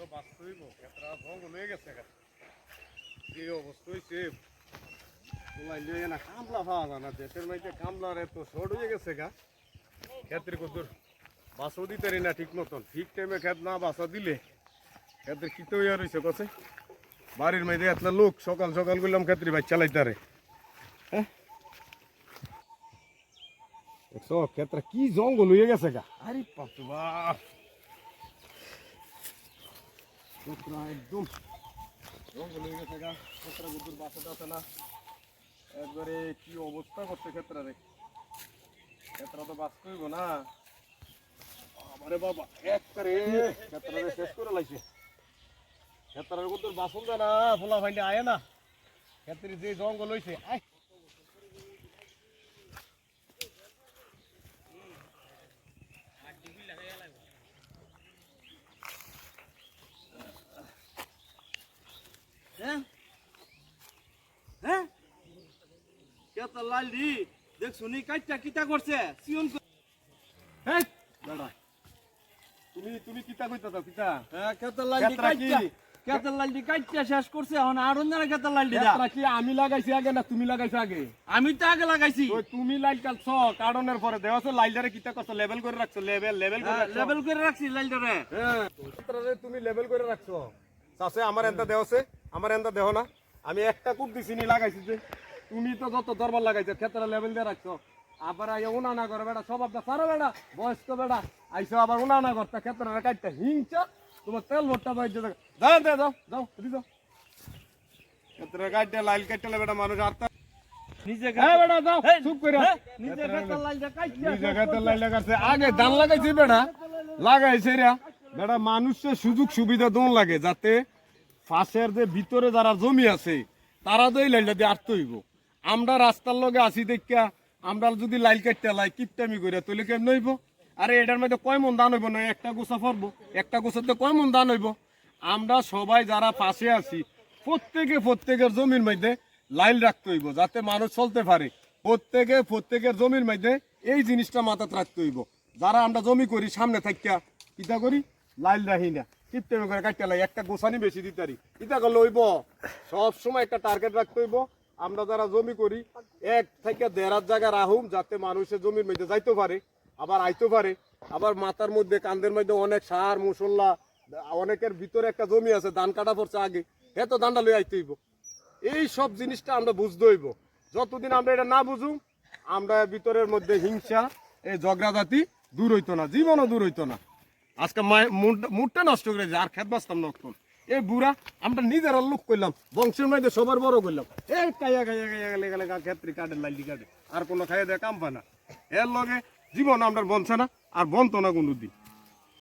হইব ক্ষেত্রা জঙ্গল হয়ে গেছে। যে অবস্থা হয়েছে তোমায় লিয়ে না কামলা পাওয়া যায় না দেশের মধ্যে কামলার এত শর্ট হয়ে গেছে গা। ক্ষেত্রে কত বাসও দিতে না ঠিক মতন। ঠিক টাইমে ক্ষেত না বাসা দিলে ক্ষেত্রে কিতে হইয়া রয়েছে কছে বাড়ির মধ্যে এত লোক সকাল সকাল করলাম ক্ষেত্রে বাইক চালাইতারে হ্যাঁ দেখছ ক্ষেত্রে কি জঙ্গল হয়ে গেছে গা। আরে বাপ। রে একদম। জঙ্গল হয়ে গেছে গা ক্ষেত্র গুদুর বাসা না একবারে কি অবস্থা করছে ক্ষেত্রে রে? ক্ষেত্র তো বাস করব না। আরে বাবা একবারে ক্ষেত্রে শেষ করে লাইছে। ক্ষেত্রের গুদুর বাসন দে না, ফোলা ভাইন্ডে আয় না। ক্ষেত্রে যে জঙ্গল হয়েছে আয়। হ্যাঁ? হ্যাঁ? কেত লাল দেখ শুনি কাইটা কিটা করছে? সিয়ন হেই, দাঁড়া। তুমি তুমি কিতা কইতা কিতা? হ্যাঁ কেত লাল দি ক্ষেত্রা কি? কাইটা কেত লাল দি শেষ করছে এখন। আর অন্যরা কেত লাল দা কি? আমি লাগাইছি আগে না তুমি লাগাইছো আগে? আমি তো আগে লাগাইছি। ওই তুমি লাইল কালছ কারণের পরে। দেওয়াছো লাইলটারে কিতা করছ লেভেল করে রাখছো লেভেল লেভেল করে লেভেল করে রাখছি হ্যাঁ। তুমি লেভেল করে রাখছো। চাষে আমার এটা দেওছে আমার এন্তা দেহ না। আমি একটা কুট দিছি নি লাগাইছি যে তুমি তো যত দরবার লাগাইছো ক্ষেত্রে লেভেল দিয়ে রাখছো। আবার আইয়া উনা না করে বেটা সব আপনার সারো বেটা বয়স্ক বেটা আইসো আবার উনা না করতে ক্ষেত্রে কাটতে হিংসা তোমার তেল ভরটা বাইর যাও যাও যাও যাও এদিকে যাও ক্ষেত্রে কাটতে লাইল কাটতে বেটা মানুষ আর হ্যাঁ বেটা দি লাগাইছে বেড়া লাগাইছে রা। বেড়া মানুষের সুযোগ সুবিধা দোন লাগে যাতে ফাঁসের যে ভিতরে যারা জমি আছে, তারা তো এই লাইনটা দিয়ে আটতে হইব। আমরা রাস্তার লগে আসি দেখা আমরা যদি লাইল কাটতে লাই, কিপটামি করে তুলে কেমন হইব? আরে এটার মধ্যে কয় মন দান হইব না? একটা গোছা ফরবো। একটা গোছাতে কয় মন দান হইব? আমরা সবাই যারা পাশে আছি, প্রত্যেকে প্রত্যেকের জমির মধ্যে লাইল রাখতে হইব, যাতে মানুষ চলতে পারে। প্রত্যেকে প্রত্যেকের জমির মধ্যে এই জিনিসটা মাথায় রাখতে হইব। যারা আমরা জমি করি, সামনে থাকিয়া কিতা করি, লাইল রাখি না। কিপ্টেমে করে কাটতে লাই একটা গোছানি বেশি দিতে পারি। কিতা করলে সব সময় একটা টার্গেট রাখতে হইব। আমরা যারা জমি করি, এক থেকে দেড় হাত জায়গা রাহুম যাতে মানুষের জমির মধ্যে যাইতে পারে, আবার আইতে পারে। আবার মাথার মধ্যে কান্দের মধ্যে অনেক সার, মশলা, অনেকের ভিতরে একটা জমি আছে, ধান কাটা পড়ছে আগে হ্যাঁ তো ধানটা লই আইতে হইব। এই সব জিনিসটা আমরা বুঝতে হইব। যতদিন আমরা এটা না বুঝুম, আমরা ভিতরের মধ্যে হিংসা, এই ঝগড়াজাতি দূর হইতো না, জীবনও দূর হইতো না। আজকে মুডটা- নষ্ট করে যায় আর খেত বাঁচতাম না তখন এই বুড়া, আমরা নিজের লোক করলাম, বংশের মধ্যে সবার বড় করলাম। এই কাইয়া ক্ষেত্রে কাটে, লাইলি কাটে। আর কোনো খাইয়া দেয় কাম পায় না। এর লগে জীবন আমরা বনছে না, আর বনতো না কোনো দিন।